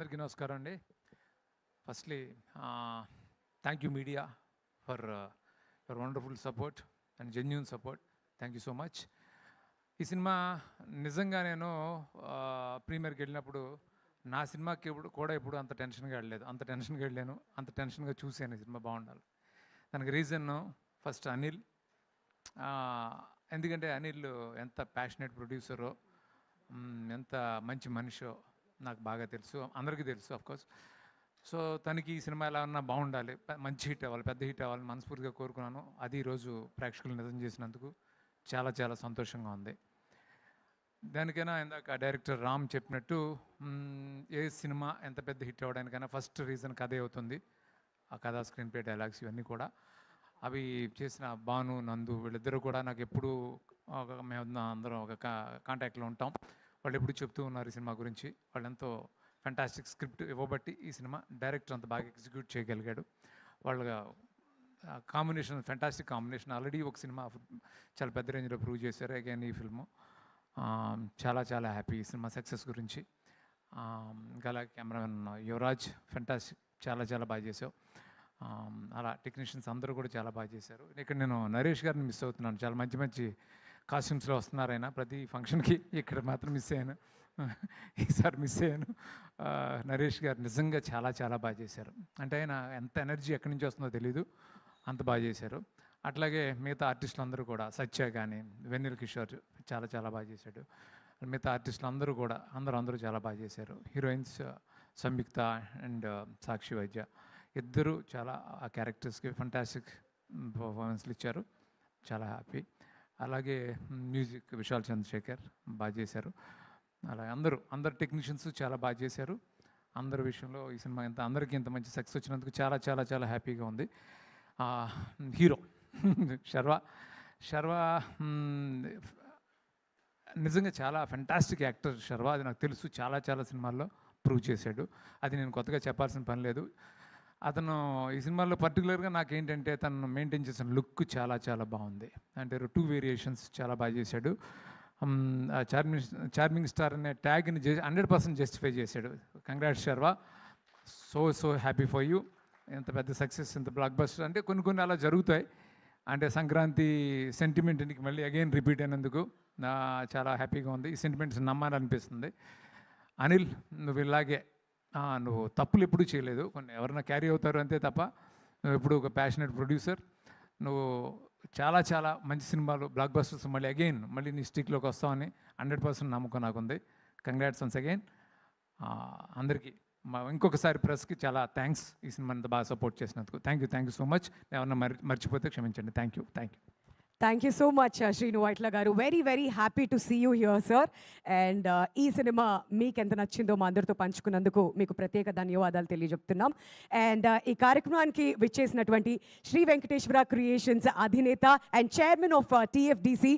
అందరికీ నమస్కారం అండి. Firstly thank you media for your wonderful support and genuine support thank you so much ఈ cinema నిజంగా నేను ప్రీమియర్కి వెళ్ళినప్పుడు నా సినిమాకి ఇప్పుడు కూడా ఇప్పుడు అంత టెన్షన్గా వెళ్ళలేదు. అంత టెన్షన్గా వెళ్ళాను. అంత టెన్షన్గా చూశాను ఈ సినిమా బాగుండాలి దానికి రీజన్ ఫస్ట్ అనిల్. ఎందుకంటే అనిల్ ఎంత ప్యాషనెట్ ప్రొడ్యూసరో ఎంత మంచి మనిషో నాకు బాగా తెలుసు. అందరికీ తెలుసు కోర్స్ సో తనకి ఈ సినిమా ఎలా ఉన్నా బాగుండాలి. మంచి హిట్ అవ్వాలి పెద్ద హిట్ అవ్వాలని మనస్ఫూర్తిగా కోరుకున్నాను. అది ఈరోజు ప్రేక్షకులు నిజం చేసినందుకు చాలా చాలా సంతోషంగా ఉంది. దానికైనా ఇందాక డైరెక్టర్ రామ్ చెప్పినట్టు ఏ సినిమా ఎంత పెద్ద హిట్ అవ్వడానికైనా ఫస్ట్ రీజన్ కథే అవుతుంది. ఆ కథ స్క్రీన్ ప్లే డైలాగ్స్ ఇవన్నీ కూడా. అవి చేసిన భాను నందు వీళ్ళిద్దరూ కూడా నాకు ఎప్పుడూ ఒక మేము అందరం ఒక కాంటాక్ట్లో ఉంటాం. వాళ్ళు ఎప్పుడు చెప్తూ ఉన్నారు ఈ సినిమా గురించి. వాళ్ళు ఎంతో ఫెంటాస్టిక్ స్క్రిప్ట్ ఇవ్వబట్టి ఈ సినిమా డైరెక్టర్ అంత బాగా ఎగ్జిక్యూట్ చేయగలిగాడు. వాళ్ళ కాంబినేషన్ ఫెంటాస్టిక్ కాంబినేషన్ ఆల్రెడీ ఒక సినిమా చాలా పెద్ద రేంజ్లో ప్రూవ్ చేశారు అగైన్ ఈ ఫిల్ము చాలా చాలా హ్యాపీ ఈ సినిమా సక్సెస్ గురించి. గల కెమెరామెన్ యువరాజ్ ఫెంటాస్టిక్ చాలా చాలా బాగా చేసావు అలా టెక్నీషియన్స్ అందరూ కూడా చాలా బాగా చేశారు. ఇక్కడ నేను నరేష్ గారిని మిస్ అవుతున్నాను. చాలా మంచి మంచి కాస్ట్యూమ్స్లో వస్తున్నారు ఆయన ప్రతి ఫంక్షన్కి ఇక్కడ మాత్రం మిస్ అయ్యాను. ఈసారి మిస్ అయ్యాను. నరేష్ గారు నిజంగా చాలా చాలా బాగా చేశారు. అంటే ఆయన ఎంత ఎనర్జీ ఎక్కడి నుంచి వస్తుందో తెలీదు. అంత బాగా చేశారు. అట్లాగే మిగతా ఆర్టిస్టులు అందరూ కూడా సత్య కానీ వెన్నెల కిషోర్ చాలా చాలా బాగా చేశాడు. మిగతా ఆర్టిస్టులు అందరూ కూడా అందరూ అందరూ చాలా బాగా చేశారు. హీరోయిన్స్ సంయుక్త అండ్ సాక్షి వైద్య ఇద్దరు చాలా ఆ క్యారెక్టర్స్కి ఫంటాస్టిక్ పర్ఫార్మెన్స్లు ఇచ్చారు. చాలా హ్యాపీ. అలాగే మ్యూజిక్ విశాల్ చంద్రశేఖర్ బాగా చేశారు. అలాగే అందరూ అందరు టెక్నీషియన్స్ చాలా బాగా చేశారు. అందరి విషయంలో ఈ సినిమా ఇంత అందరికీ ఇంత మంచి సక్సెస్ వచ్చినందుకు చాలా చాలా చాలా హ్యాపీగా ఉంది. హీరో శర్వా శర్వా నిజంగా చాలా ఫెంటాస్టిక్ యాక్టర్ శర్వా అది నాకు తెలుసు. చాలా చాలా సినిమాల్లో ప్రూవ్ చేశాడు. అది నేను కొత్తగా చెప్పాల్సిన పని లేదు. అతను ఈ సినిమాలో పర్టికులర్గా నాకు ఏంటంటే తను మెయింటైన్ చేసిన లుక్ చాలా చాలా బాగుంది. అంటే టూ వేరియేషన్స్ చాలా బాగా చేశాడు. చార్మింగ్ చార్మింగ్ స్టార్ అనే ట్యాగ్ని హండ్రెడ్ పర్సెంట్ జస్టిఫై చేశాడు. Congrats Sharwa so so happy for you ఎంత పెద్ద సక్సెస్ ఇంత బ్లాక్ బస్టర్ అంటే కొన్ని కొన్ని అలా జరుగుతాయి. అంటే సంక్రాంతి సెంటిమెంట్ ఇంటికి మళ్ళీ అగైన్ రిపీట్ అయినందుకు చాలా హ్యాపీగా ఉంది. ఈ సెంటిమెంట్స్ నమ్మాలనిపిస్తుంది. అనిల్ నువ్వు ఇలాగే నువ్వు తప్పులు ఎప్పుడూ చేయలేదు. కొన్ని ఎవరైనా క్యారీ అవుతారు అంతే తప్ప నువ్వు ఎప్పుడు ఒక ప్యాషనెట్ ప్రొడ్యూసర్ నువ్వు చాలా చాలా మంచి సినిమాలు బ్లాక్ బస్టర్స్ మళ్ళీ అగైన్ మళ్ళీ నీ స్టిక్లోకి వస్తావని హండ్రెడ్ పర్సెంట్ నమ్మకం నాకుంది. కంగ్రాట్స్ వన్స్ అగైన్ అందరికీ మా ఇంకొకసారి ప్రెస్కి చాలా థ్యాంక్స్ ఈ సినిమాని బాగా సపోర్ట్ చేసినందుకు. Thank you thank you so much ఏమన్నా మరి మర్చిపోతే క్షమించండి. Thank you thank you thank you so much Srinu Vaitla గారు very very happy to see you here sir and ఈ సినిమా మీకు ఎంత నచ్చిందో మా అందరితో పంచుకున్నందుకు మీకు ప్రత్యేక ధన్యవాదాలు తెలియజెప్తున్నాం. అండ్ uh, ఈ కార్యక్రమానికి విచ్చేసినటువంటి శ్రీ వెంకటేశ్వర క్రియేషన్స్ అధినేత అండ్ చైర్మన్ ఆఫ్ టీఎఫ్డిసి